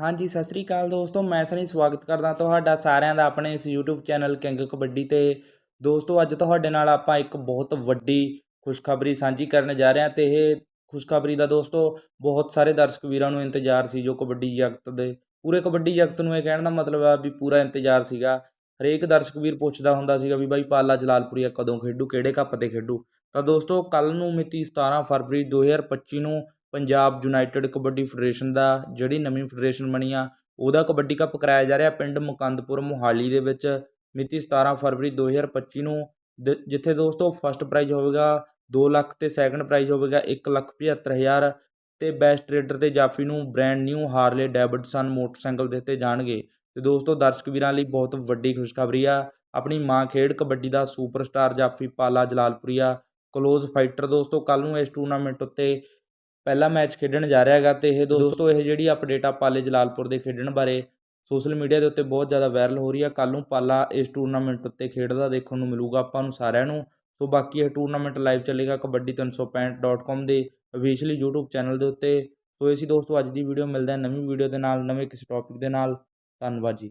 ਹਾਂਜੀ, ਸਤਿ ਸ੍ਰੀ ਅਕਾਲ ਦੋਸਤੋ, ਮੈਂ ਸਨੀ ਸਵਾਗਤ ਕਰਦਾ ਤੁਹਾਡਾ ਸਾਰਿਆਂ ਦਾ ਆਪਣੇ ਇਸ YouTube ਚੈਨਲ ਕਿੰਗ ਕਬੱਡੀ ਤੇ। ਦੋਸਤੋ, ਅੱਜ ਤੁਹਾਡੇ ਨਾਲ ਆਪਾਂ ਇੱਕ ਬਹੁਤ ਵੱਡੀ ਖੁਸ਼ਖਬਰੀ ਸਾਂਝੀ ਕਰਨ ਜਾ ਰਹੇ ਹਾਂ ਤੇ ਇਹ ਖੁਸ਼ਖਬਰੀ ਦਾ ਦੋਸਤੋ, ਬਹੁਤ ਸਾਰੇ ਦਰਸ਼ਕ ਵੀਰਾਂ ਨੂੰ ਇੰਤਜ਼ਾਰ ਸੀ ਜੋ ਕਬੱਡੀ ਜਗਤ ਦੇ, ਪੂਰੇ ਕਬੱਡੀ ਜਗਤ ਨੂੰ ਇਹ ਕਹਿਣ ਦਾ ਮਤਲਬ ਆ ਵੀ ਪੂਰਾ ਇੰਤਜ਼ਾਰ ਸੀਗਾ। ਹਰੇਕ ਦਰਸ਼ਕ ਵੀਰ ਪੁੱਛਦਾ ਹੁੰਦਾ ਸੀਗਾ ਵੀ ਬਾਈ ਪਾਲਾ ਜਲਾਲਪੁਰੀਆ ਕਦੋਂ ਖੇਡੂ, ਕਿਹੜੇ ਕੱਪ ਤੇ ਖੇਡੂ? ਤਾਂ ਦੋਸਤੋ ਕੱਲ ਨੂੰ ਮਿਤੀ 17 ਫਰਵਰੀ 2025 ਨੂੰ ਪੰਜਾਬ ਯੂਨਾਈਟਿਡ ਕਬੱਡੀ ਫੈਡਰੇਸ਼ਨ ਦਾ ਜਿਹੜੀ ਨਵੀਂ ਫੈਡਰੇਸ਼ਨ ਬਣੀ ਆ, ਉਹਦਾ ਕਬੱਡੀ ਕੱਪ ਕਰਾਇਆ ਜਾ ਰਿਹਾ ਪਿੰਡ ਮੁਕੰਦਪੁਰ ਮੋਹਾਲੀ ਦੇ ਵਿੱਚ, ਮਿਤੀ 17 ਫਰਵਰੀ 2025 ਨੂੰ। ਦ- ਜਿੱਥੇ ਦੋਸਤੋ ਫਸਟ ਪ੍ਰਾਈਜ਼ ਹੋਵੇਗਾ 2 ਲੱਖ ਤੇ ਸੈਕੰਡ ਪ੍ਰਾਈਜ਼ ਹੋਵੇਗਾ 1 ਲੱਖ 75000 ਤੇ ਬੈਸਟ ਟ੍ਰੇਡਰ ਤੇ ਜਾਫੀ ਨੂੰ brand new Harley Davidson motorcycle ਦਿੱਤੇ ਜਾਣਗੇ। ਤੇ ਦੋਸਤੋ ਦਰਸ਼ਕ ਵੀਰਾਂ ਲਈ ਬਹੁਤ ਵੱਡੀ ਖੁਸ਼ਖਬਰੀ ਆ, ਆਪਣੀ ਮਾਂ ਖੇਡ ਕਬੱਡੀ ਦਾ ਸੁਪਰਸਟਾਰ ਜਾਫੀ ਪਾਲਾ ਜਲਾਲਪੁਰੀਆ ਕਲੋਜ਼ ਫਾਈਟਰ ਦੋਸਤੋ ਕੱਲ ਨੂੰ ਇਸ ਟੂਰਨਾਮੈਂਟ ਉੱਤੇ ਪਹਿਲਾ ਮੈਚ ਖੇਡਣ ਜਾ ਰਿਹਾ ਹੈਗਾ ਤੇ ਇਹ ਦੋਸਤੋ ਇਹ ਜਿਹੜੀ ਅਪਡੇਟ ਆ ਪਾਲੇ ਜਲਾਲਪੁਰ ਦੇ ਖੇਡਣ ਬਾਰੇ ਸੋਸ਼ਲ ਮੀਡੀਆ ਦੇ ਉੱਤੇ ਬਹੁਤ ਜ਼ਿਆਦਾ ਵਾਇਰਲ ਹੋ ਰਹੀ ਆ। ਕੱਲ ਨੂੰ ਪਾਲਾ ਇਸ ਟੂਰਨਾਮੈਂਟ ਉੱਤੇ ਖੇਡਦਾ ਦੇਖਣ ਨੂੰ ਮਿਲੂਗਾ ਆਪਾਂ ਨੂੰ ਸਾਰਿਆਂ ਨੂੰ। ਸੋ ਬਾਕੀ ਇਹ ਟੂਰਨਾਮੈਂਟ ਲਾਈਵ ਚੱਲੇਗਾ ਕਬੱਡੀ 365.com ਦੇ ਅਫੀਸ਼ੀਅਲੀ YouTube ਚੈਨਲ ਦੇ ਉੱਤੇ। ਸੋ ਇਹ ਸੀ ਦੋਸਤੋ ਅੱਜ ਦੀ ਵੀਡੀਓ ਮਿਲਦਾ ਹੈ ਨਵੀਂ ਵੀਡੀਓ ਦੇ ਨਾਲ ਨਵੇਂ ਕਿਸੇ ਟੌਪਿਕ ਦੇ ਨਾਲ। ਧੰਨਵਾਦ ਜੀ।